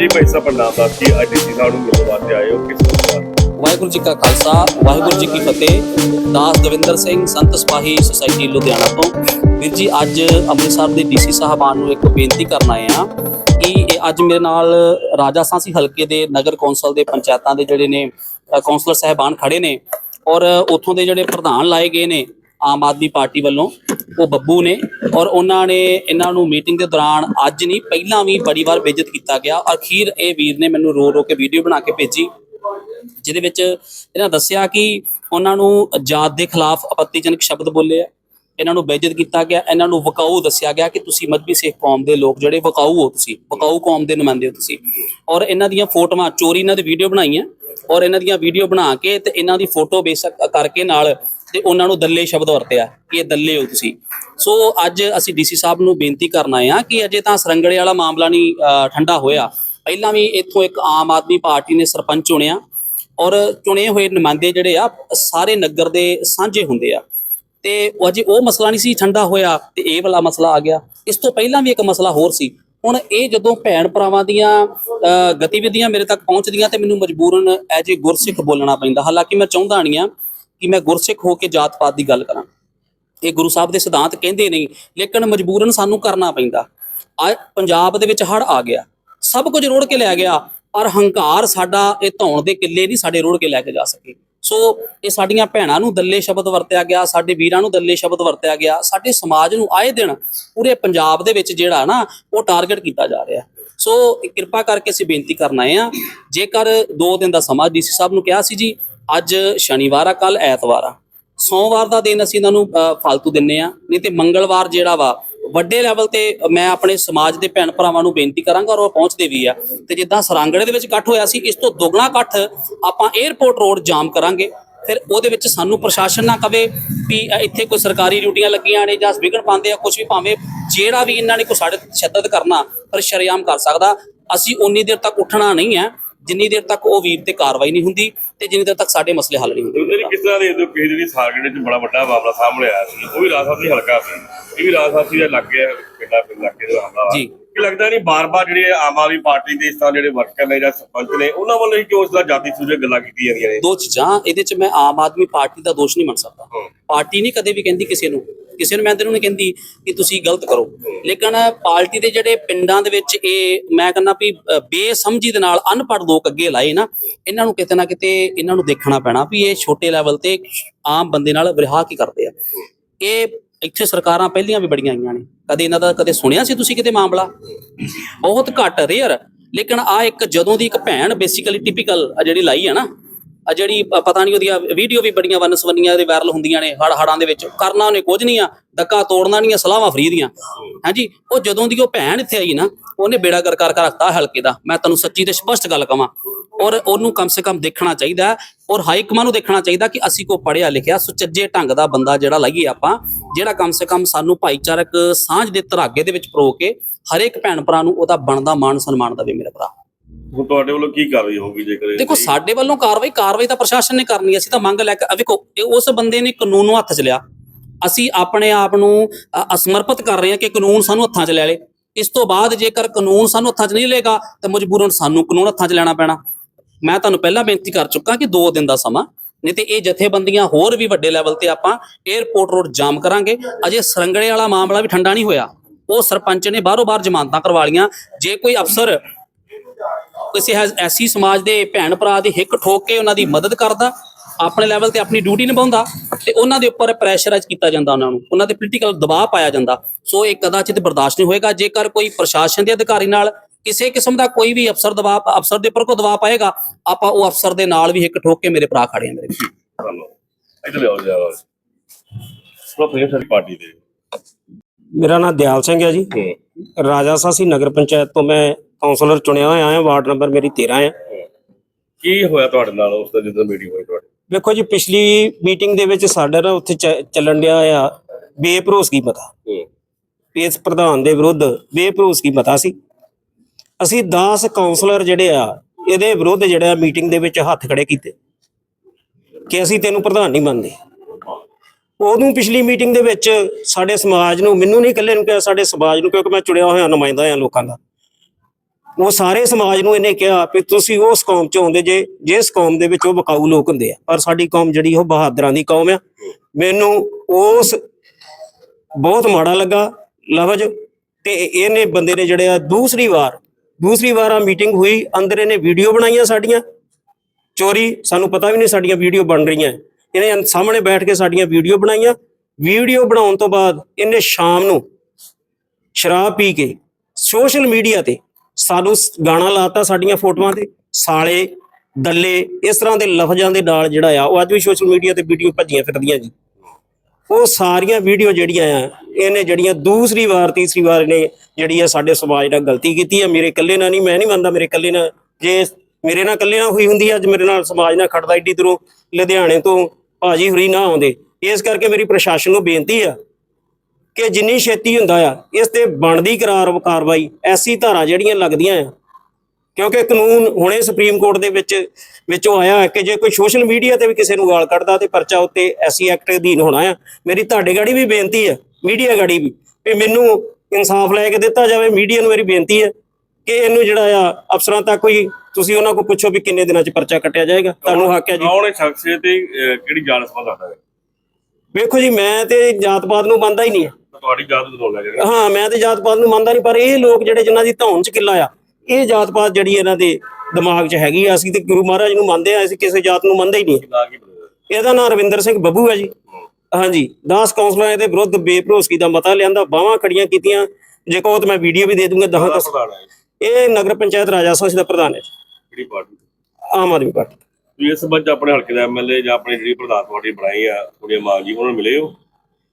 ਹਾਂਜੀ ਭਾਈ ਸਾਹਿਬ ਪ੍ਰਣਾਮ ਦਾ ਅੱਜ ਜੀ ਸਾਹਿਬ ਮਿਲਣ ਵਾਸਤੇ ਆਏ ਹੋ। ਕਿਸ ਵਾਸਤੇ ਵਾਹਿਗੁਰੂ ਜੀ ਕਾ ਖਾਲਸਾ, ਵਾਹਿਗੁਰੂ ਜੀ ਕੀ ਫਤਿਹ। ਦਾਸ ਦਵਿੰਦਰ ਸਿੰਘ, ਸੰਤ ਸਪਾਹੀ ਸੁਸਾਇਟੀ ਲੁਧਿਆਣਾ ਤੋਂ। ਵੀਰ ਜੀ, ਅੱਜ ਅੰਮ੍ਰਿਤਸਰ ਦੇ ਡੀਸੀ ਸਾਹਿਬਾਨ ਨੂੰ ਇੱਕ ਬੇਨਤੀ ਕਰਨ ਆਏ ਆ ਕਿ ਇਹ ਅੱਜ ਮੇਰੇ ਨਾਲ ਰਾਜਾ ਸਾਂਸੀ ਹਲਕੇ ਦੇ ਨਗਰ ਕੌਂਸਲ ਦੇ ਪੰਚਾਇਤਾਂ ਦੇ ਜਿਹੜੇ ਨੇ ਕੌਂਸਲਰ ਸਾਹਿਬਾਨ ਖੜੇ ਨੇ ਔਰ ਉੱਥੋਂ ਦੇ ਜਿਹੜੇ ਪ੍ਰਧਾਨ ਲਾਏ ਗਏ ਨੇ ਆਮ ਆਦਮੀ ਪਾਰਟੀ ਵੱਲੋਂ ਉਹ ਬੱਬੂ ਨੇ ਔਰ ਉਹਨਾਂ ਨੇ ਇਹਨਾਂ ਨੂੰ ਮੀਟਿੰਗ ਦੇ ਦੌਰਾਨ ਅੱਜ ਨਹੀਂ, ਪਹਿਲਾਂ ਵੀ ਬੜੀ ਵਾਰ ਬੇਇੱਜ਼ਤ ਕੀਤਾ ਗਿਆ। ਅਖੀਰ ਇਹ ਵੀਰ ਨੇ ਮੈਨੂੰ ਰੋ ਰੋ ਕੇ ਵੀਡੀਓ ਬਣਾ ਕੇ ਭੇਜੀ, ਜਿਹਦੇ ਵਿੱਚ ਇਹਨਾਂ ਦੱਸਿਆ ਕਿ ਉਹਨਾਂ ਨੂੰ ਜਾਤ ਦੇ ਖਿਲਾਫ ਆਪੱਤੀਜਨਕ ਸ਼ਬਦ ਬੋਲੇ ਆ। ਇਹਨਾਂ ਨੂੰ ਬੇਇੱਜ਼ਤ ਕੀਤਾ ਗਿਆ, ਇਹਨਾਂ ਨੂੰ ਵਕਾਊ ਦੱਸਿਆ ਗਿਆ ਕਿ ਤੁਸੀਂ ਮਜਬੀ ਸਿੱਖ ਕੌਮ ਦੇ ਲੋਕ ਜਿਹੜੇ ਵਕਾਊ ਹੋ ਤੁਸੀਂ, ਵਕਾਊ ਕੌਮ ਦੇ ਨੁਮਾਇੰਦੇ ਹੋ ਤੁਸੀਂ। ਔਰ ਇਹਨਾਂ ਦੀਆਂ ਫੋਟੋਆਂ, ਚੋਰੀ ਇਹਨਾਂ ਦੀ ਵੀਡੀਓ ਬਣਾਈਆਂ, ਔਰ ਇਹਨਾਂ ਦੀਆਂ ਵੀਡੀਓ ਬਣਾ ਕੇ ਤੇ ਇਹਨਾਂ ਦੀ ਫੋਟੋ ਬੇਸ਼ੱਕ ਕਰਕੇ ਨਾਲ ਤੇ ਉਹਨਾਂ ਨੂੰ ਦੱਲੇ ਸ਼ਬਦ ਵਰਤਿਆ ਕਿ ਇਹ ਦੱਲੇ ਹੋ ਤੁਸੀਂ। ਸੋ ਅੱਜ ਅਸੀਂ ਡੀਸੀ ਸਾਹਿਬ ਨੂੰ ਬੇਨਤੀ ਕਰਨ ਆਏ ਆ ਕਿ ਅਜੇ ਤਾਂ ਸਰੰਗੜੇ ਵਾਲਾ ਮਾਮਲਾ ਨਹੀਂ ਠੰਡਾ ਹੋਇਆ। ਪਹਿਲਾਂ ਵੀ ਇੱਥੋਂ ਇੱਕ ਆਮ ਆਦਮੀ ਪਾਰਟੀ ਨੇ ਸਰਪੰਚ ਚੁਣਿਆ ਔਰ ਚੁਣੇ ਹੋਏ ਨੁਮਾਇੰਦੇ ਜਿਹੜੇ ਆ, ਸਾਰੇ ਨਗਰ ਦੇ ਸਾਂਝੇ ਹੁੰਦੇ ਆ। ਤੇ ਅਜੇ ਉਹ ਮਸਲਾ ਨਹੀਂ ਸੀ ਠੰਡਾ ਹੋਇਆ ਤੇ ਇਹ ਵਾਲਾ ਮਸਲਾ ਆ ਗਿਆ। ਇਸ ਤੋਂ ਪਹਿਲਾਂ ਵੀ ਇੱਕ ਮਸਲਾ ਹੋਰ ਸੀ। ਹੁਣ ਇਹ ਜਦੋਂ ਭੈਣ ਭਰਾਵਾਂ ਦੀਆਂ ਅ, ਗਤੀਵਿਧੀਆਂ ਮੇਰੇ ਤੱਕ ਪਹੁੰਚਦੀਆਂ ਤੇ ਮੈਨੂੰ ਮਜਬੂਰਨ ਐਜ ਏ ਗੁਰਸਿੱਖ ਬੋਲਣਾ ਪੈਂਦਾ। ਹਾਲਾਂਕਿ ਮੈਂ ਚਾਹੁੰਦਾ ਨਹੀਂ ਆ ਕਿ ਮੈਂ ਗੁਰਸਿੱਖ ਹੋ ਕੇ ਜਾਤ ਪਾਤ ਦੀ ਗੱਲ ਕਰਾਂ। ਇਹ ਗੁਰੂ ਸਾਹਿਬ ਦੇ ਸਿਧਾਂਤ ਕਹਿੰਦੇ ਨਹੀਂ ਲੇਕਿਨ ਮਜਬੂਰਨ ਸਾਨੂੰ ਕਰਨਾ ਪੈਂਦਾ। ਆ ਪੰਜਾਬ ਦੇ ਵਿੱਚ ਹੜ ਆ ਗਿਆ। ਸਭ ਕੁਝ ਰੋੜ ਕੇ ਲੈ ਗਿਆ ਪਰ ਹੰਕਾਰ ਸਾਡਾ ਇਹ ਧੌਣ ਦੇ ਕਿੱਲੇ ਨਹੀਂ ਸਾਡੇ ਰੋੜ ਕੇ ਲੈ ਕੇ ਜਾ ਸਕੇ। ਸੋ ਇਹ ਸਾਡੀਆਂ ਭੈਣਾਂ ਨੂੰ ਦੱਲੇ ਸ਼ਬਦ ਵਰਤਿਆ ਗਿਆ ਸਾਡੇ ਵੀਰਾਂ ਨੂੰ ਦੱਲੇ ਸ਼ਬਦ ਵਰਤਿਆ ਗਿਆ ਸਾਡੇ ਸਮਾਜ ਨੂੰ ਆਏ ਦਿਨ ਪੂਰੇ ਪੰਜਾਬ ਦੇ ਵਿੱਚ ਜਿਹੜਾ ਨਾ ਉਹ ਟਾਰਗੇਟ ਕੀਤਾ ਜਾ ਰਿਹਾ। ਸੋ ਕਿਰਪਾ ਕਰਕੇ ਅਸੀਂ ਬੇਨਤੀ ਕਰਨ ਆਏ ਆ ਜੇਕਰ 2 ਦਿਨ ਦਾ ਸਮਾਂ ਡੀਸੀ ਸਾਹਿਬ ਨੂੰ ਕਿਹਾ ਸੀ ਜੀ ਅੱਜ ਸ਼ਨੀਵਾਰ ਆ ਕੱਲ ਐਤਵਾਰ ਆ। ਸੋਮਵਾਰ ਦਾ ਦਿਨ ਅਸੀਂ ਇਹਨਾਂ ਨੂੰ ਅ, ਫਾਲਤੂ ਦਿੰਨੇ ਆ ਨਹੀਂ ਤੇ ਮੰਗਲਵਾਰ ਜਿਹੜਾ ਵਾ ਵੱਡੇ ਲੈਵਲ ਤੇ ਮੈਂ ਆਪਣੇ ਸਮਾਜ ਦੇ ਭੈਣ ਭਰਾਵਾਂ ਨੂੰ ਬੇਨਤੀ ਕਰਾਂਗਾ ਔਰ ਉਹ ਪਹੁੰਚਦੇ ਵੀ ਆ। ਤੇ ਜਿੱਦਾਂ ਸਰਾਂਗੜੇ ਦੇ ਵਿੱਚ ਇਕੱਠ ਹੋਇਆ ਸੀ, ਇਸ ਤੋਂ ਦੁੱਗਣਾ ਇਕੱਠ ਆਪਾਂ 에ਅਰਪੋਰਟ ਰੋਡ ਜਾਮ ਕਰਾਂਗੇ। ਫਿਰ ਉਹਦੇ ਵਿੱਚ ਸਾਨੂੰ ਪ੍ਰਸ਼ਾਸਨ ਨਾ ਕਵੇ ਵੀ ਇੱਥੇ ਕੋਈ ਸਰਕਾਰੀ ਡਿਊਟੀਆਂ ਲੱਗੀਆਂ ਨੇ ਜਾਂ ਵਿਗੜ ਪਾਉਂਦੇ ਆ ਕੁਝ ਵੀ ਭਾਵੇਂ ਜਿਹੜਾ ਵੀ ਇਹਨਾਂ ਨੇ ਕੋਈ ਸਾਡੇ ਤੇ ਤਸ਼ੱਦਦ ਕਰਨਾ, ਪਰ ਸ਼ਰੇਆਮ ਕਰ ਸਕਦਾ। ਅਸੀਂ ਉਨੀ ਦੇਰ ਤੱਕ ਉੱਠਣਾ ਨਹੀਂ ਹੈ ਜਿੰਨੀ ਦੇਰ ਤੱਕ ਉਹ ਵੀਰ ਤੇ ਕਾਰਵਾਈ ਨਹੀਂ ਹੁੰਦੀ ਤੇ ਜਿੰਨੀ ਦੇਰ ਤੱਕ ਸਾਡੇ ਮਸਲੇ ਹੱਲ ਨਹੀਂ ਹੁੰਦੇ ਇਹਦੀ ਕਿਸ ਤਰ੍ਹਾਂ ਦੇ ਕਿਸੇ ਦੀ ਸਾਰਗੜੇ ਚ ਬੜਾ ਵੱਡਾ ਮਾਮਲਾ ਸਾਹਮਣੇ ਆਇਆ ਸੀ ਉਹ ਵੀ ਰਾਜਸਾਸੀ ਹਲਕਾ ਸੀ ਇਹ ਵੀ ਰਾਜਸਾਸੀ ਦਾ ਲੱਗ ਗਿਆ ਪਿੰਡਾਂ ਪਿੰਡ ਮਾਮਲਾ ਵਾ। ਜੀ। ਕੀ ਲੱਗਦਾ ਨਹੀਂ ਬਾਰ-ਬਾਰ ਜਿਹੜੇ ਆਮ ਆਦਮੀ ਪਾਰਟੀ ਦੇ ਇਸ ਤਰ੍ਹਾਂ ਜਿਹੜੇ ਵਰਕਰ ਨੇ ਜਾਂ ਸਰਪੰਚ ਨੇ ਉਹਨਾਂ ਵੱਲੋਂ ਹੀ ਕਿਉਂ ਉਸ ਦਾ ਜਾਤੀ ਸੂਝੇ ਗੱਲਾਂ ਕੀਤੀਆਂ ਜਾਂਦੀਆਂ ਨੇ? ਦੋ ਚੀਜ਼ਾਂ ਇਹਦੇ ਚ ਮੈਂ ਆਮ ਆਦਮੀ ਪਾਰਟੀ ਦਾ ਦੋਸ਼ ਨਹੀਂ ਮੰਨ ਸਕਦਾ। ਪਾਰਟੀ ਨਹੀਂ ਕਦੇ ਵੀ ਕਹਿੰਦੀ ਕਿਸੇ ਨੂੰ। ਕਿਸੇ ਨੂੰ ਮੈਂ ਤੈਨੂੰ ਨਹੀਂ ਕਹਿੰਦੀ ਕਿ ਤੁਸੀਂ ਗਲਤ ਕਰੋ। ਲੇਕਿਨ ਪਾਰਟੀ ਦੇ ਜਿਹੜੇ ਪਿੰਡਾਂ ਦੇ ਵਿੱਚ ਇਹ ਮੈਂ ਕਹਿੰਦਾ ਵੀ ਬੇਸਮਝੀ ਦੇ ਨਾਲ ਅਨਪੜ੍ਹ ਲੋਕ ਅੱਗੇ ਲਾਏ ਨਾ ਇਹਨਾਂ ਨੂੰ ਕਿਤੇ ਨਾ ਕਿਤੇ ਇਹਨਾਂ ਨੂੰ ਦੇਖਣਾ ਪੈਣਾ ਵੀ ਇਹ ਛੋਟੇ ਲੈਵਲ ਤੇ ਆਮ ਬੰਦੇ ਨਾਲ ਵਿਰਹਾ ਕੀ ਕਰਦੇ ਆ। ਇਹ ਇੱਥੇ ਸਰਕਾਰਾਂ ਪਹਿਲੀਆਂ ਵੀ ਬੜੀਆਂ ਆਈਆਂ ਨੇ। ਕਦੇ ਇਹਨਾਂ ਦਾ ਕਦੇ ਸੁਣਿਆ ਸੀ ਤੁਸੀਂ ਕਿਤੇ ਮਾਮਲਾ? ਬਹੁਤ ਘੱਟ ਰੇਅਰ ਲੇਕਿਨ ਆ ਇੱਕ ਜਦੋਂ ਦੀ ਇੱਕ ਭੈਣ ਬੇਸਿਕਲੀ ਟਿਪੀਕਲ ਜਿਹੜੀ ਲਾਈ ਹੈ ਨਾ, ਆ ਜਿਹੜੀ ਪਤਾ ਨਹੀਂ ਉਹਦੀਆਂ ਵੀਡੀਓ ਵੀ ਬੜੀਆਂ ਵਨਸਵੰਨੀਆਂ ਦੇ ਵਾਇਰਲ ਹੁੰਦੀਆਂ ਨੇ ਹੜ ਹੜਾਂ ਦੇ ਵਿੱਚ। ਕਰਨਾ ਉਹਨੇ ਕੁਝ ਨਹੀਂ ਆ, ਡੱਕਾ ਤੋੜਨਾ ਨਹੀਂ ਆ, ਸਲਾਹਾਂ ਫਰੀ ਦੀਆਂ। ਹਾਂਜੀ, ਉਹ ਜਦੋਂ ਦੀ ਉਹ ਭੈਣ ਇੱਥੇ ਆਈ ਨਾ, ਉਹਨੇ ਬੇੜਾ ਕਰ ਕਰ ਰੱਖਤਾ ਹਲਕੇ ਦਾ। ਮੈਂ ਤੁਹਾਨੂੰ ਸੱਚੀ ਤੇ ਸਪਸ਼ਟ ਗੱਲ ਕਵਾਂ। ਔਰ ਉਹਨੂੰ ਕਮ ਸੇ ਕਮ ਦੇਖਣਾ ਚਾਹੀਦਾ ਔਰ ਹਾਈ ਕਮਾਂਡ ਨੂੰ ਦੇਖਣਾ ਚਾਹੀਦਾ ਕਿ ਅਸੀਂ ਕੋ ਪੜਿਆ ਲਿਖਿਆ ਸੁਚੱਜੇ ਢੰਗ ਦਾ ਬੰਦਾ ਜਿਹੜਾ ਲਾਈਏ ਆਪਾਂ ਜਿਹੜਾ ਕਮ ਸੇ ਕਮ ਸਾਨੂੰ ਭਾਈਚਾਰਕ ਸਾਂਝ ਦੇ ਧਰਾਗੇ ਦੇ ਵਿੱਚ ਪਰੋ ਕੇ ਹਰੇਕ ਭੈਣ ਭਰਾ ਨੂੰ ਉਹਦਾ ਬਣਦਾ ਮਾਣ ਸਨਮਾਨ ਦੇਵੇ ਮੇਰੇ ਭਰਾ। ਹੁਣ ਤੁਹਾਡੇ ਵੱਲੋਂ ਕੀ ਕਾਰਵਾਈ ਹੋਊਗੀ ਜੇਕਰ ਦੇਖੋ ਸਾਡੇ ਵੱਲੋਂ ਕਾਰਵਾਈ ਕਾਰਵਾਈ ਤਾਂ ਪ੍ਰਸ਼ਾਸਨ ਨੇ ਕਰਨੀ ਅਸੀਂ ਤਾਂ ਮੰਗ ਲੈ ਕੇ ਵੇਖੋ ਉਸ ਬੰਦੇ ਨੇ ਕਾਨੂੰਨ ਨੂੰ ਹੱਥ 'ਚ ਲਿਆ। ਅਸੀਂ ਆਪਣੇ ਆਪ ਨੂੰ ਅਸਮਰਪਿਤ ਕਰ ਰਹੇ ਹਾਂ ਕਿ ਕਾਨੂੰਨ ਸਾਨੂੰ ਹੱਥਾਂ 'ਚ ਲੈ ਲੇ। ਇਸ ਤੋਂ ਬਾਅਦ ਜੇਕਰ ਕਾਨੂੰਨ ਸਾਨੂੰ ਹੱਥਾਂ 'ਚ ਨਹੀਂ ਲਏਗਾ ਤਾਂ ਮਜਬੂਰਨ ਸਾਨੂੰ ਕਾਨੂੰਨ ਹੱਥਾਂ 'ਚ ਲੈਣਾ ਪੈਣਾ। ਮੈਂ ਤੁਹਾਨੂੰ ਪਹਿਲਾਂ ਬੇਨਤੀ ਕਰ ਚੁੱਕਾ ਕਿ 2 ਦਿਨ ਦਾ ਸਮਾਂ, ਨਹੀਂ ਤੇ ਇਹ ਜਥੇਬੰਦੀਆਂ ਹੋਰ ਵੀ ਵੱਡੇ ਲੈਵਲ ਤੇ ਆਪਾਂ 에ਅਰਪੋਰਟ ਰੋਡ ਜਾਮ ਕਰਾਂਗੇ। ਅਜੇ ਸਰੰਗੜੇ ਵਾਲਾ ਮਾਮਲਾ ਵੀ ਠੰਡਾ ਨਹੀਂ ਹੋਇਆ। ਉਹ ਸਰਪੰਚ ਨੇ ਬਾਹਰੋਂ ਬਾਹਰ ਜ਼ਮਾਨਤਾਂ ਕਰਵਾ ਲੀਆਂ ਜੇ ਕੋਈ ਅਫਸਰ ਕਿਸੇ ਐਸੀ ਸਮਾਜ ਦੇ ਭੈਣ ਭਰਾ ਦੀ ਹਿੱਕ ਠੋਕ ਕੇ ਉਹਨਾਂ ਦੀ ਮਦਦ ਕਰਦਾ, ਆਪਣੇ ਲੈਵਲ ਤੇ ਆਪਣੀ ਡਿਊਟੀ ਨਿਭਾਉਂਦਾ, ਤੇ ਉਹਨਾਂ ਦੇ ਉੱਪਰ ਪ੍ਰੈਸ਼ਰਾਈਜ਼ ਕੀਤਾ ਜਾਂਦਾ ਉਹਨਾਂ ਨੂੰ। ਉਹਨਾਂ ਤੇ ਪੋਲੀਟੀਕਲ ਦਬਾਅ ਪਾਇਆ ਜਾਂਦਾ। ਸੋ ਇਹ ਕਦਾਚਿਤ ਬਰਦਾਸ਼ਤ ਨਹੀਂ ਹੋਏਗਾ। ਜੇਕਰ ਕੋਈ ਪ੍ਰਸ਼ਾਸਨ ਦੇ ਅਧਿਕਾਰੀ ਨਾਲ ਕਿਸੇ ਕਿਸਮ ਦਾ ਕੋਈ ਵੀ ਅਫਸਰ ਦਬਾਅ ਅਫਸਰ ਦੇ ਉੱਪਰ ਕੋ ਦਬਾਅ ਪਾਏਗਾ ਆਪਾਂ ਉਹ ਅਫਸਰ ਦੇ ਨਾਲ ਵੀ ਹਿੱਕ ਠੋਕ ਕੇ ਮੇਰੇ ਭਰਾ ਖੜੇ ਆ ਮੇਰੇ ਇੱਧਰ ਲਿਆਓ ਜਰਾ ਪ੍ਰੋਫੈਸਰ ਪਾਰਟੀ ਦੇ। ਮੇਰਾ ਨਾਮ ਦਿਆਲ ਸਿੰਘ ਹੈ ਜੀ। ਰਾਜਾ ਸਾਸੀ ਨਗਰ ਪੰਚਾਇਤ ਤੋਂ ਮੈਂ ਕਾਉਂਸਲਰ ਚੁਣਿਆ ਹੋਇਆ ਹਾਂ ਵਾਰਡ ਨੰਬਰ ਮੇਰੀ 13 ਹੈ। ਕੀ ਹੋਇਆ ਤੁਹਾਡੇ ਨਾਲ ਉਸ ਦਿਨ ਜਦੋਂ ਮੀਟਿੰਗ ਹੋਈ ਤੁਹਾਡੀ? ਵੇਖੋ ਜੀ ਪਿਛਲੀ ਮੀਟਿੰਗ ਦੇ ਵਿੱਚ ਸਾਡਾ ਨਾ ਉੱਥੇ ਚੱਲਣ ਡਿਆ ਆ ਬੇਭਰੋਸਗੀ ਮਤਾ ਇਸ ਪ੍ਰਧਾਨ ਦੇ ਵਿਰੁੱਧ ਬੇਭਰੋਸਗੀ ਮਤਾ ਸੀ? ਅਸੀਂ 10 ਕਾਉਂਸਲਰ ਜਿਹੜੇ ਆ, ਇਹਦੇ ਵਿਰੁੱਧ ਜਿਹੜਾ ਮੀਟਿੰਗ ਦੇ ਵਿੱਚ ਹੱਥ ਖੜੇ ਕੀਤੇ। ਕਿ ਅਸੀਂ ਤੈਨੂੰ ਪ੍ਰਧਾਨ ਨਹੀਂ ਮੰਨਦੇ। ਉਹਨੂੰ ਪਿਛਲੀ ਮੀਟਿੰਗ ਦੇ ਵਿੱਚ ਸਾਡੇ ਸਮਾਜ ਨੂੰ, ਮੈਨੂੰ ਨਹੀਂ ਇਕੱਲੇ ਨੂੰ ਕਿਹਾ, ਸਾਡੇ ਸਮਾਜ ਨੂੰ ਕਿਉਂਕਿ ਮੈਂ ਚੁਣਿਆ ਹੋਇਆ, ਨੁਮਾਇੰਦਾ ਹਾਂ ਲੋਕਾਂ ਦਾ। ਉਹ ਸਾਰੇ ਸਮਾਜ ਨੂੰ ਇਹਨੇ ਕਿਹਾ ਵੀ ਤੁਸੀਂ ਉਸ ਕੌਮ ਚ ਆਉਂਦੇ ਜੇ, ਜਿਸ ਕੌਮ ਦੇ ਵਿੱਚ ਉਹ ਬਕਾਊ ਲੋਕ ਹੁੰਦੇ ਆ। ਪਰ ਸਾਡੀ ਕੌਮ ਜਿਹੜੀ ਉਹ ਬਹਾਦਰਾਂ ਦੀ ਕੌਮ ਆ। ਮੈਨੂੰ ਉਸ ਬਹੁਤ ਮਾੜਾ ਲੱਗਾ, ਲਫ਼ਜ਼। ਤੇ ਇਹਨੇ ਬੰਦੇ ਨੇ ਜਿਹੜੇ ਆ, ਦੂਸਰੀ ਵਾਰ ਦੂਸਰੀ ਵਾਰ ਆ ਮੀਟਿੰਗ ਹੋਈ, ਅੰਦਰ ਇਹਨੇ ਵੀਡੀਓ ਬਣਾਈਆਂ ਸਾਡੀਆਂ। ਚੋਰੀ, ਸਾਨੂੰ ਪਤਾ ਵੀ ਨਹੀਂ ਸਾਡੀਆਂ ਵੀਡੀਓ ਬਣ ਰਹੀਆਂ। ਇਹਨੇ ਸਾਹਮਣੇ ਬੈਠ ਕੇ ਸਾਡੀਆਂ ਵੀਡੀਓ ਬਣਾਈਆਂ। ਵੀਡੀਓ ਬਣਾਉਣ ਤੋਂ ਬਾਅਦ ਇਹਨੇ ਸ਼ਾਮ ਨੂੰ ਸ਼ਰਾਬ ਪੀ ਕੇ ਸੋਸ਼ਲ ਮੀਡੀਆ ਤੇ ਸਾਨੂੰ ਸ- ਗਾਣਾ ਲਾਤਾ ਸਾਡੀਆਂ ਫੋਟੋਆਂ ਤੇ। ਸਾਲੇ ਦੱਲੇ ਇਸ ਤਰ੍ਹਾਂ ਦੇ ਲਫ਼ਜ਼ਾਂ ਦੇ ਨਾਲ ਜਿਹੜਾ ਆ, ਉਹ ਅੱਜ ਵੀ ਸੋਸ਼ਲ ਮੀਡੀਆ ਤੇ ਵੀਡੀਓ ਭੱਜੀਆਂ ਫਿਰਦੀਆਂ ਜੀ। ਉਹ ਸਾਰੀਆਂ ਵੀਡੀਓ ਜਿਹੜੀਆਂ ਆ, ਇਹਨੇ ਜਿਹੜੀਆਂ ਦੂਸਰੀ ਵਾਰ, ਤੀਸਰੀ ਵਾਰ ਨੇ ਜਿਹੜੀ ਆ ਸਾਡੇ ਸਮਾਜ ਨਾਲ ਗਲਤੀ ਕੀਤੀ ਆ। ਮੇਰੇ ਇਕੱਲੇ ਨਾਲ ਨਹੀਂ, ਮੈਂ ਨਹੀਂ ਮੰਨਦਾ ਮੇਰੇ ਇਕੱਲੇ ਨਾਲ। ਜੇ ਮੇਰੇ ਨਾਲ ਇਕੱਲੇ ਨਾਲ ਹੋਈ ਹੁੰਦੀ ਅੱਜ ਮੇਰੇ ਨਾਲ ਸਮਾਜ ਨਾਲ ਖੜਦਾ ਏਡੀ ਦੂਰੋਂ ਲੁਧਿਆਣੇ ਤੋਂ ਭਾਜੀ ਹੁਰੀ ਨਾ ਆਉਂਦੇ। ਇਸ ਕਰਕੇ ਮੇਰੀ ਪ੍ਰਸ਼ਾਸਨ ਨੂੰ ਬੇਨਤੀ ਆ ਕਿ ਜਿੰਨੀ ਛੇਤੀ ਹੁੰਦਾ ਆ, ਇਸ ਤੇ ਬਣਦੀ ਕਰਾਰ ਕਾਰਵਾਈ, ਐਸੀ ਧਾਰਾ ਜਿਹੜੀਆਂ ਲੱਗਦੀਆਂ ਆ ਕਿਉਂਕਿ ਕਾਨੂੰਨ ਹੁਣੇ ਸੁਪਰੀਮ ਕੋਰਟ ਦੇ ਵਿੱਚ ਵਿੱਚੋਂ ਆਇਆ ਹੈ ਕਿ ਜੇ ਕੋਈ ਸੋਸ਼ਲ ਮੀਡੀਆ ਤੇ ਵੀ ਕਿਸੇ ਨੂੰ ਗਾਲ ਕੱਢਦਾ ਤੇ ਪਰਚਾ ਉੱਤੇ ਐਸੀ ਐਕਟ ਅਧੀਨ ਹੋਣਾ ਆ ਮੇਰੀ ਤੁਹਾਡੇ ਗਾੜੀ ਵੀ ਬੇਨਤੀ ਹੈ ਮੀਡੀਆ ਗਾੜੀ ਵੀ ਵੀ ਮੈਨੂੰ ਇਨਸਾਫ ਲੈ ਕੇ ਦਿੱਤਾ ਜਾਵੇ ਮੀਡੀਆ ਨੂੰ ਮੇਰੀ ਬੇਨਤੀ ਹੈ ਕਿ ਇਹਨੂੰ ਜਿਹੜਾ ਆ ਅਫਸਰਾਂ ਤੱਕ ਕੋਈ ਤੁਸੀਂ ਉਹਨਾਂ ਕੋਲ ਪੁੱਛੋ ਵੀ ਕਿੰਨੇ ਦਿਨਾਂ 'ਚ ਪਰਚਾ ਕੱਟਿਆ ਜਾਏਗਾ ਤੁਹਾਨੂੰ ਹੱਕ ਹੈ ਜੀ। ਕੌਣ ਇਹ ਸ਼ਖਸ ਹੈ ਤੇ ਕਿਹੜੀ ਜਾਣ ਸੰਬੰਧ ਰੱਖਦਾ ਹੈ? ਵੇਖੋ ਜੀ ਮੈਂ ਤੇ ਜਾਤ ਪਾਤ ਨੂੰ ਮੰਨਦਾ ਹੀ ਨਹੀਂ ਤੁਹਾਡੀ ਜਾਤ ਨੂੰ ਲੱਗੇਗਾ ਹਾਂ ਮੈਂ ਤੇ ਜਾਤ ਪਾਤ ਨੂੰ ਮੰਨਦਾ ਨਹੀਂ ਪਰ ਇਹ ਲੋਕ ਜਿਹੜੇ ਜਿਨ੍ਹਾਂ ਦੀ ਧੌਣ ਚ ਕਿੱਲਾ ਆ ਇਹ ਜਾਤ ਪਾਤ ਜਿਹੜੀ ਇਹਨਾਂ ਦੇ ਦਿਮਾਗ 'ਚ ਹੈਗੀ ਆ ਅਸੀਂ ਤੇ ਗੁਰੂ ਮਹਾਰਾਜ ਨੂੰ ਮੰਨਦੇ ਆ ਅਸੀਂ ਕਿਸੇ ਜਾਤ ਨੂੰ ਮੰਨਦੇ ਹੀ ਨਹੀਂ। ਇਹਦਾ ਨਾਮ ਰਵਿੰਦਰ ਸਿੰਘ ਬੱਬੂ ਹੈ ਜੀ। ਹਾਂਜੀ 10 ਕੌਂਸਲਰਾਂ ਦੇ ਵਿਰੁੱਧ ਬੇਭਰੋਸਗੀ ਦਾ ਮਤਾ ਲਿਆਂਦਾ ਬਾਹਾਂ ਖੜੀਆਂ ਕੀਤੀਆਂ। ਜੇ ਕਹੋ ਤਾਂ ਮੈਂ ਵੀਡੀਓ ਵੀ ਦੇ ਦੂੰਗਾ ਦਹਾਂ ਹੈ ਇਹ ਨਗਰ ਪੰਚਾਇਤ ਰਾਜਾ ਸੋਚ ਦਾ ਪ੍ਰਧਾਨ ਹੈ ਕਿਹੜੀ ਪਾਰਟੀ? ਆਮ ਆਦਮੀ ਪਾਰਟੀ। ਤੁਸੀਂ ਇਸ ਸੰਬੰਧ ਆਪਣੇ ਹਲਕੇ ਦਾ ਐਮਐਲਏ ਜਾਂ ਆਪਣੀ ਜਿਹੜੀ ਪ੍ਰਧਾਨ ਪਾਰਟੀ ਬਣਾਈ ਆ ਉਹਦੇ ਮਾਂ ਜੀ ਉਹਨਾਂ ਨੂੰ ਮਿਲੇ ਹੋ?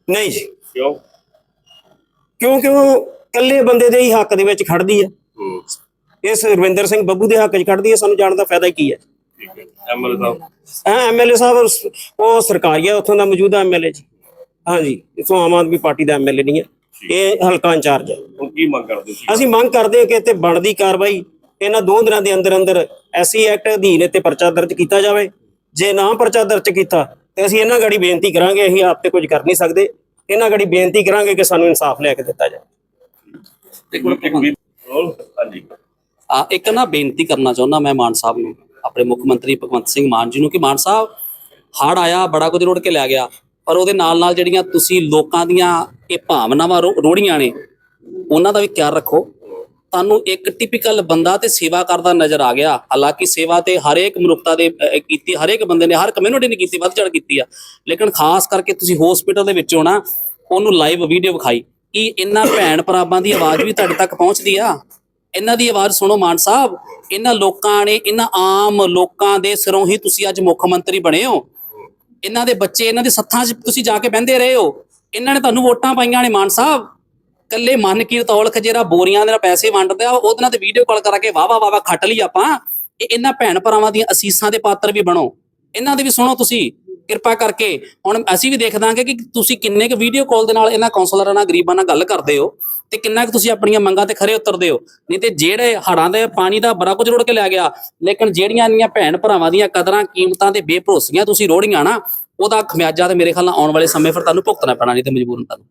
ਨਹੀਂ ਜੀ। ਕਿਉਂ? ਕਿਉਂਕਿ ਉਹ ਇਕੱਲੇ ਬੰਦੇ ਦੇ ਹੀ ਹੱਕ ਦੇ ਵਿੱਚ ਖੜਦੀ ਹੂੰ ਇਸ ਰਵਿੰਦਰ ਸਿੰਘ ਬੱਬੂ ਦੇ ਹੱਕ 'ਚ ਖੜਦੀ ਹੈ ਸਾਨੂੰ ਜਾਣ ਦਾ ਫਾਇਦਾ ਕੀ ਹੈ? ਠੀਕ ਹੈ ਐਮਐਲਏ ਸਾਹਿਬ। ਹਾਂ ਐਮਐਲਏ ਸਾਹਿਬ ਉਹ ਸਰਕਾਰੀ ਆ ਉੱਥੋਂ ਦਾ ਮੌਜੂਦਾ ਐਮਐਲਏ ਜੀ। ਹਾਂਜੀ ਇਥੋਂ ਆਮ ਆਦਮੀ ਪਾਰਟੀ ਦਾ ਐਮਐਲਏ ਨਹੀਂ ਹੈ। ਇਹ ਹਲਕਾ ਇੰਚਾਰਜ ਹੈ। ਹੁਣ ਕੀ ਮੰਗ ਕਰਦੇ ਸੀ ਅਸੀਂ ਮੰਗ ਕਰਦੇ ਹਾਂ ਕਿ ਇੱਥੇ ਬਣਦੀ ਕਾਰਵਾਈ ਇਹਨਾਂ ਦੋ ਦਿਨਾਂ ਦੇ ਅੰਦਰ ਅੰਦਰ ਐਸੀ ਐਕਟ ਅਧੀਨ ਇੱਥੇ ਪਰਚਾ ਦਰਜ ਕੀਤਾ ਜਾਵੇ। ਜੇ ਨਾ ਪਰਚਾ ਦਰਜ ਕੀਤਾ ਤੇ ਅਸੀਂ ਇਹਨਾਂ ਗਾੜੀ ਬੇਨਤੀ ਕਰਾਂਗੇ ਅਸੀਂ ਆਪ ਤੇ ਕੁਝ ਕਰ ਨਹੀਂ ਸਕਦੇ। ਇਹਨਾਂ ਗਾੜੀ ਬੇਨਤੀ ਕਰਾਂਗੇ ਕਿ ਸਾਨੂੰ ਇਨਸਾਫ ਲੈ ਕੇ ਦਿੱਤਾ ਜਾਵੇ। ਇੱਕ ਨਾ ਬੇਨਤੀ ਕਰਨਾ ਚਾਹੁੰਦਾ ਮੈਂ ਮਾਨ ਸਾਹਿਬ ਨੂੰ, ਆਪਣੇ ਮੁੱਖ ਮੰਤਰੀ ਭਗਵੰਤ ਸਿੰਘ ਮਾਨ ਜੀ ਨੂੰ ਕਿ ਮਾਨ ਸਾਹਿਬ ਹੜ ਆਇਆ, ਬੜਾ ਕੁਝ ਰੋੜ ਕੇ ਲੈ ਗਿਆ, ਪਰ ਉਹਦੇ ਨਾਲ ਨਾਲ ਜਿਹੜੀਆਂ ਤੁਸੀਂ ਲੋਕਾਂ ਦੀਆਂ ਇਹ ਭਾਵਨਾਵਾਂ ਰੋੜੀਆਂ ਨੇ, ਉਹਨਾਂ ਦਾ ਵੀ ਖਿਆਲ ਰੱਖੋ। ਤੁਹਾਨੂੰ ਇੱਕ ਟਿਪੀਕਲ ਬੰਦਾ ਤੇ ਸੇਵਾ ਕਰਦਾ ਨਜ਼ਰ ਆ ਗਿਆ, ਹਾਲਾਂਕਿ ਸੇਵਾ ਤੇ ਹਰੇਕ ਮਨੁੱਖਤਾ ਦੇ ਕੀਤੀ, ਹਰੇਕ ਬੰਦੇ ਨੇ, ਹਰ ਕਮਿਊਨਿਟੀ ਨੇ ਕੀਤੀ, ਵੱਧ ਚੜ ਕੀਤੀ ਆ। ਲੇਕਿਨ ਖਾਸ ਕਰਕੇ ਤੁਸੀਂ ਹਸਪੀਟਲ ਦੇ ਵਿੱਚੋਂ ਨਾ, ਉਹਨੂੰ ਲਾਈਵ ਵੀਡੀਓ ਵਿਖਾਈ, ਕਿ ਇਹਨਾਂ ਭੈਣ ਭਰਾਵਾਂ ਦੀ ਆਵਾਜ਼ ਵੀ ਤੁਹਾਡੇ ਤੱਕ ਪਹੁੰਚਦੀ ਆ। ਇਹਨਾਂ ਦੀ ਆਵਾਜ਼ ਸੁਣੋ ਮਾਨ ਸਾਹਿਬ, ਇਹਨਾਂ ਲੋਕਾਂ ਨੇ, ਇਹਨਾਂ ਆਮ ਲੋਕਾਂ ਦੇ ਸਿਰੋਂ ਹੀ ਤੁਸੀਂ ਅੱਜ ਮੁੱਖ ਮੰਤਰੀ ਬਣੇ ਹੋ। ਇਹਨਾਂ ਦੇ ਬੱਚੇ, ਇਹਨਾਂ ਦੇ ਸੱਥਾਂ 'ਚ ਤੁਸੀਂ ਜਾ ਕੇ ਬਹਿੰਦੇ ਰਹੇ ਹੋ। ਇਹਨਾਂ ਨੇ ਤੁਹਾਨੂੰ ਵੋਟਾਂ ਪਾਈਆਂ ਨੇ ਮਾਨ ਸਾਹਿਬ। ਕੱਲੇ ਮਨ ਕੀਰਤ ਔਲਖ ਜਿਹੜਾ ਬੋਰੀਆਂ ਦੇ ਨਾਲ ਪੈਸੇ ਵੰਡਦਾ ਉਹਦੇ ਨਾਲ ਤੇ ਵੀਡੀਓ ਕਾਲ ਕਰਾ ਕੇ ਵਾਹ ਵਾਹ ਵਾਹ ਖੱਟ ਲਈ ਆਪਾਂ। ਇਹ ਇਹਨਾਂ ਭੈਣ ਭਰਾਵਾਂ ਦੀਆਂ ਅਸੀਸਾਂ ਦੇ ਪਾਤਰ ਵੀ ਬਣੋ। ਇਹਨਾਂ ਦੀ ਵੀ ਸੁਣੋ ਤੁਸੀਂ। ਕਿਰਪਾ ਕਰਕੇ ਹੁਣ ਅਸੀਂ ਵੀ ਦੇਖਦਾਂਗੇ ਕਿ ਤੁਸੀਂ ਕਿੰਨੇ ਕੁ ਵੀਡੀਓ ਕਾਲ ਦੇ ਨਾਲ ਇਹਨਾਂ ਕਾਉਂਸਲਰਾਂ ਨਾਲ ਗਰੀਬਾਂ ਨਾਲ ਗੱਲ ਕਰਦੇ ਹੋ ਤੇ ਕਿੰਨਾ ਕੁ ਤੁਸੀਂ ਆਪਣੀਆਂ ਮੰਗਾਂ ਤੇ ਖਰੇ ਉਤਰਦੇ ਹੋ। ਨਹੀਂ ਤੇ ਜਿਹੜੇ ਹੜਾਂ ਦੇ ਪਾਣੀ ਦਾ ਬੜਾ ਕੁਝ ਰੋੜ ਕੇ ਲੈ ਗਿਆ, ਲੇਕਿਨ ਜਿਹੜੀਆਂ ਇੰਨੀਆਂ ਭੈਣ ਭਰਾਵਾਂ ਦੀਆਂ ਕਦਰਾਂ, ਕੀਮਤਾਂ ਤੇ ਬੇਭਰੋਸੀਆਂ ਤੁਸੀਂ ਰੋੜੀਆਂ ਨਾ, ਉਹਦਾ ਖਮਿਆਜਾ ਤੇ ਮੇਰੇ ਖਿਆਲ ਨਾਲ ਆਉਣ ਵਾਲੇ ਸਮੇਂ ਫਿਰ ਤੁਹਾਨੂੰ ਭੁਗਤਣਾ ਪੈਣਾ, ਨਹੀਂ ਤੇ ਮਜਬੂਰਨ ਤੁਹਾਨੂੰ।